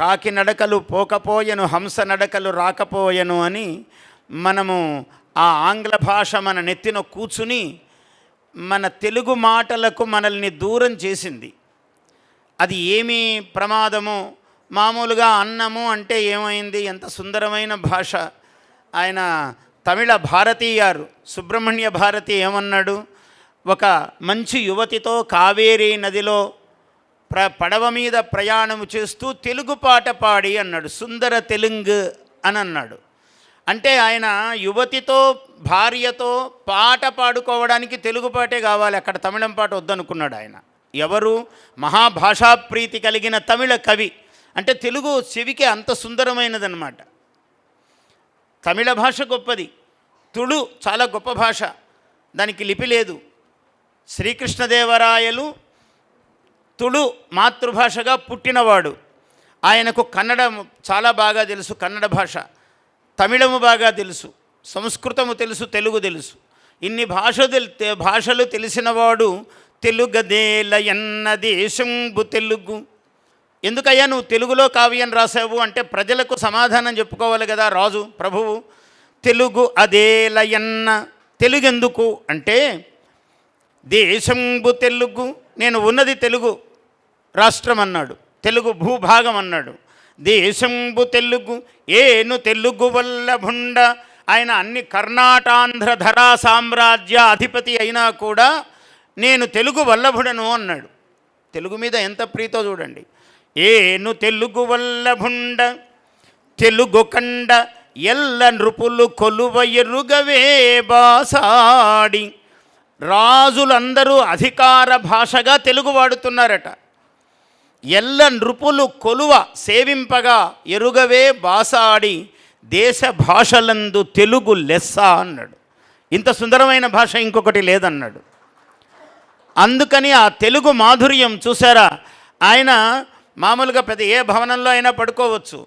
కాకి నడకలు పోకపోయెను హంస నడకలు రాకపోయెను అని మనము ఆ ఆంగ్ల భాష మన నెత్తిన కూర్చుని మన తెలుగు మాటలకు మనల్ని దూరం చేసింది. అది ఏమి ప్రమాదము? మామూలుగా అన్నము అంటే ఏమైంది? ఎంత సుందరమైన భాష. ఆయన తమిళ భారతీయారు సుబ్రహ్మణ్య భారతి ఏమన్నాడు? ఒక మంచి యువతితో కావేరీ నదిలో ప్ర పడవ మీద ప్రయాణం చేస్తూ తెలుగు పాట పాడి అన్నాడు. సుందర తెలుగు అని అన్నాడు. అంటే ఆయన యువతితో భార్యతో పాట పాడుకోవడానికి తెలుగు పాటే కావాలి. అక్కడ తమిళం పాట వద్దనుకున్నాడు ఆయన. ఎవరు? మహాభాషాప్రీతి కలిగిన తమిళ కవి. అంటే తెలుగు చెవికి అంత సుందరమైనదన్నమాట. తమిళ భాష గొప్పది. తుళు చాలా గొప్ప భాష. దానికి లిపి లేదు. శ్రీకృష్ణదేవరాయలు తుళు మాతృభాషగా పుట్టినవాడు. ఆయనకు కన్నడ చాలా బాగా తెలుసు కన్నడ భాష. తమిళము బాగా తెలుసు సంస్కృతము తెలుసు తెలుగు తెలుసు. ఇన్ని భాష భాషలు తెలిసినవాడు తెలుగదేల దేశంబు తెలుగు. ఎందుకయ్యా నువ్వు తెలుగులో కావ్యం రాసావు అంటే ప్రజలకు సమాధానం చెప్పుకోవాలి కదా రాజు ప్రభువు. తెలుగు అదేలయన్న తెలుగెందుకు అంటే దేశంబు తెలుగు నేను ఉన్నది తెలుగు. రాష్ట్రం అన్నాడు తెలుగు భూభాగం అన్నాడు. దేశంబు తెలుగు ఏను తెలుగు వల్ల భుండ ఆయన అన్ని కర్ణాటాంధ్ర ధరా సామ్రాజ్య అధిపతి అయినా కూడా నేను తెలుగు వల్లభుడను అన్నాడు. తెలుగు మీద ఎంత ప్రీతో చూడండి. ఏను తెలుగు వల్లభుండ తెలుగు కండ ఎల్ల నృపులు కొలువ ఎరుగవే బాసాడి. రాజులందరూ అధికార భాషగా తెలుగు వాడుతున్నారట. ఎల్ల నృపులు కొలువ సేవింపగా ఎరుగవే బాసాడి దేశ భాషలందు తెలుగు లెస్స అన్నాడు. ఇంత సుందరమైన భాష ఇంకొకటి లేదన్నాడు. అందుకని ఆ తెలుగు మాధుర్యం చూసారా? ఆయన మామూలుగా పెద్ద ఏ భవనంలో అయినా పడుకోవచ్చు.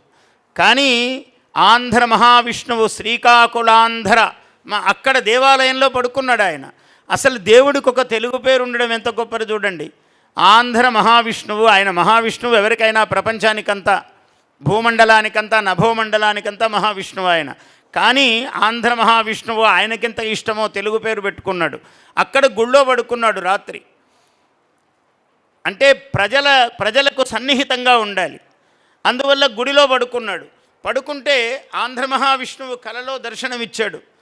కానీ ఆంధ్ర మహావిష్ణువు శ్రీకాకుళాంధ్ర మా అక్కడ దేవాలయంలో పడుకున్నాడు ఆయన. అసలు దేవుడికి ఒక తెలుగు పేరు ఉండడం ఎంత గొప్పది చూడండి. ఆంధ్ర మహావిష్ణువు ఆయన మహావిష్ణువు ఎవరికైనా ప్రపంచానికంతా భూమండలానికంతా నభోమండలానికంతా మహావిష్ణువు ఆయన. కానీ ఆంధ్ర మహావిష్ణువు ఆయనకింత ఇష్టమో తెలుగు పేరు పెట్టుకున్నాడు. అక్కడ గుళ్ళో పడుకున్నాడు రాత్రి. అంటే ప్రజల ప్రజలకు సన్నిహితంగా ఉండాలి. అందువల్ల గుడిలో పడుకున్నాడు. పడుకుంటే ఆంధ్ర మహావిష్ణువు కలలో దర్శనమిచ్చాడు.